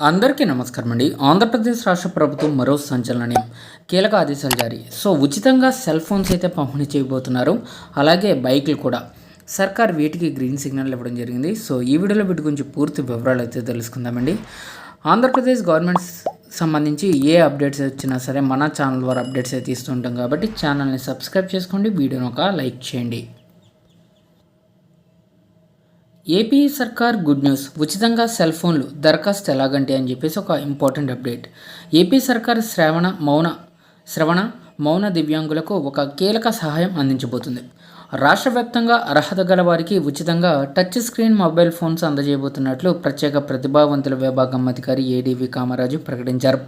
అందరికీ నమస్కారం అండి. ఆంధ్రప్రదేశ్ రాష్ట్ర ప్రభుత్వం మరో సంచలనం కీలక ఆదేశాలు జారీ. సో ఉచితంగా సెల్ ఫోన్స్ అయితే పంపిణీ చేయబోతున్నారు. అలాగే బైకులు కూడా. సర్కార్ వీటికి గ్రీన్ సిగ్నల్ ఇవ్వడం జరిగింది. సో ఈ వీడియోలో వీటి గురించి పూర్తి వివరాలు అయితే తెలుసుకుందామండి ఆంధ్రప్రదేశ్ గవర్నమెంట్ సంబంధించి ఏ అప్డేట్స్ వచ్చినా సరే మన ఛానల్ ద్వారా అప్డేట్స్ అయితే ఇస్తుంటాం కాబట్టి ఛానల్ని సబ్స్క్రైబ్ చేసుకోండి. వీడియోని ఒక లైక్ చేయండి. ఏపీ సర్కార్ గుడ్ న్యూస్. ఉచితంగా సెల్ ఫోన్లు దరఖాస్తు ఎలాగంటే అని చెప్పేసి ఒక ఇంపార్టెంట్ అప్డేట్. ఏపీ సర్కార్ శ్రవణ మౌన శ్రవణ మౌన దివ్యాంగులకు ఒక కీలక సహాయం అందించబోతుంది. రాష్ట్ర వ్యాప్తంగా అర్హత గల వారికి ఉచితంగా టచ్ స్క్రీన్ మొబైల్ ఫోన్స్ అందజేయబోతున్నట్లు ప్రత్యేక ప్రతిభావంతుల విభాగం అధికారి ఏడీవీ కామరాజు ప్రకటించారు.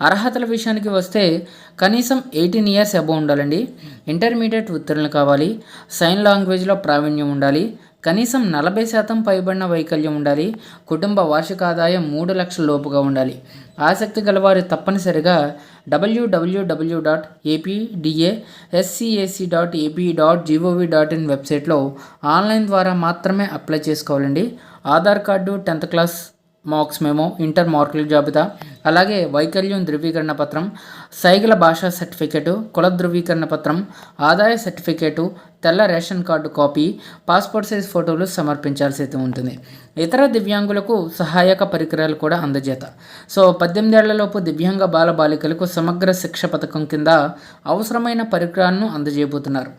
అర్హతల విషయానికి వస్తే కనీసం ఎయిటీన్ ఇయర్స్ అబౌవ్ ఉండాలండి. ఇంటర్మీడియట్ ఉత్తీర్ణులు కావాలి. సైన్ లాంగ్వేజ్లో ప్రావీణ్యం ఉండాలి. కనీసం నలభై శాతం పైబడిన వైకల్యం ఉండాలి కుటుంబ వార్షిక ఆదాయం మూడు లక్షల లోపుగా ఉండాలి. ఆసక్తి గలవారు తప్పనిసరిగా WWW dot APDA SCAC dot AP dot GOV dot in వెబ్సైట్లో ఆన్లైన్ ద్వారా మాత్రమే అప్లై చేసుకోవాలండి. Aadhaar card tenth class marks memo inter మార్కుల జాబితా అలాగే వైకల్యం ధృవీకరణ పత్రం సైగల భాషా సర్టిఫికేటు కుల ధృవీకరణ పత్రం ఆదాయ సర్టిఫికేటు తెల్ల ration card copy passport size ఫోటోలు సమర్పించాల్సి అయితే ఉంటుంది. ఇతర దివ్యాంగులకు సహాయక పరికరాలు కూడా అందజేత. సో పద్దెనిమిదేళ్ళలోపు దివ్యాంగ బాలబాలికలకు సమగ్ర శిక్ష పథకం కింద అవసరమైన పరికరాలను అందజేయబోతున్నారు.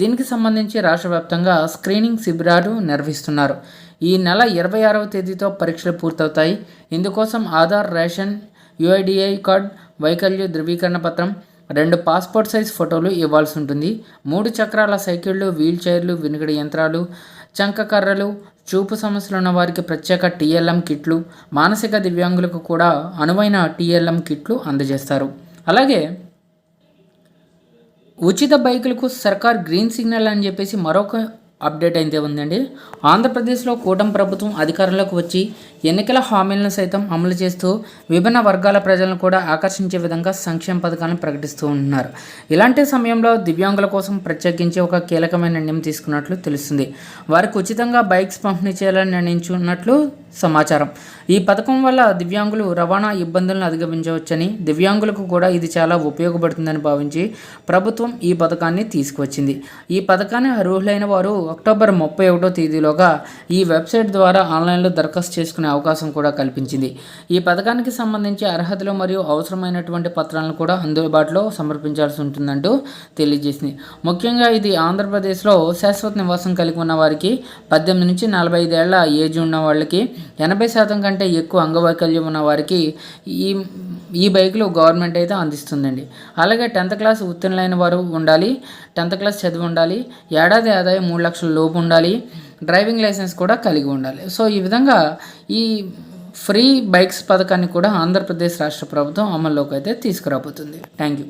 దీనికి సంబంధించి రాష్ట్ర వ్యాప్తంగా స్క్రీనింగ్ శిబిరాలు నిర్వహిస్తున్నారు. ఈ నెల ఇరవై ఆరవ తేదీతో పరీక్షలు పూర్తవుతాయి. ఇందుకోసం ఆధార్ రేషన్ యుఐడిఐ కార్డ్ వైకల్య ధృవీకరణ పత్రం రెండు పాస్పోర్ట్ సైజ్ ఫోటోలు ఇవ్వాల్సి ఉంటుంది. మూడు చక్రాల సైకిళ్ళు వీల్ చైర్లు వినికిడి యంత్రాలు చంక కర్రలు చూపు సమస్యలు ఉన్న వారికి ప్రత్యేక టీఎల్ఎం కిట్లు మానసిక దివ్యాంగులకు కూడా అనువైన టీఎల్ఎం కిట్లు అందజేస్తారు. అలాగే ఉచిత బైకులకు సర్కార్ గ్రీన్ సిగ్నల్ అని చెప్పేసి మరొక అప్డేట్ అయితే ఉందండి. ఆంధ్రప్రదేశ్లో కూటమి ప్రభుత్వం అధికారంలోకి వచ్చి ఎన్నికల హామీలను సైతం అమలు చేస్తూ విభిన్న వర్గాల ప్రజలను కూడా ఆకర్షించే విధంగా సంక్షేమ పథకాలను ప్రకటిస్తూ ఉంటున్నారు ఇలాంటి సమయంలో దివ్యాంగుల కోసం ప్రత్యేకించి ఒక కీలకమైన నిర్ణయం తీసుకున్నట్లు తెలుస్తుంది. వారికి ఉచితంగా బైక్స్ పంపిణీ చేయాలని నిర్ణయించున్నట్లు సమాచారం. ఈ పథకం వల్ల దివ్యాంగులు రవాణా ఇబ్బందులను అధిగమించవచ్చని దివ్యాంగులకు కూడా ఇది చాలా ఉపయోగపడుతుందని భావించి ప్రభుత్వం ఈ పథకాన్ని తీసుకువచ్చింది. ఈ పథకాన్ని అర్హులైన వారు అక్టోబర్ ముప్పై ఒకటో తేదీలోగా ఈ వెబ్సైట్ ద్వారా ఆన్లైన్లో దరఖాస్తు చేసుకునే అవకాశం కూడా కల్పించింది. ఈ పథకానికి సంబంధించి అర్హతలు మరియు అవసరమైనటువంటి పత్రాలను కూడా అందుబాటులో సమర్పించాల్సి ఉంటుందంటూ తెలియజేసింది. ముఖ్యంగా ఇది ఆంధ్రప్రదేశ్లో శాశ్వత నివాసం కలిగి ఉన్న వారికి పద్దెనిమిది నుంచి నలభై ఐదేళ్ళ ఏజ్ ఉన్న వాళ్ళకి ఎనభై శాతం కంటే ఎక్కువ అంగవైకల్యం ఉన్న వారికి ఈ ఈ బైక్లు గవర్నమెంట్ అయితే అందిస్తుందండి. అలాగే టెన్త్ క్లాస్ ఉత్తీర్ణులైన వారు ఉండాలి టెన్త్ క్లాస్ చదివి ఉండాలి ఏడాది ఆదాయం మూడు లక్షల లోపు ఉండాలి డ్రైవింగ్ లైసెన్స్ కూడా కలిగి ఉండాలి. సో ఈ విధంగా ఈ ఫ్రీ బైక్స్ పథకాన్ని కూడా ఆంధ్రప్రదేశ్ రాష్ట్ర ప్రభుత్వం అమల్లోకి అయితే తీసుకురాబోతుంది. Thank you.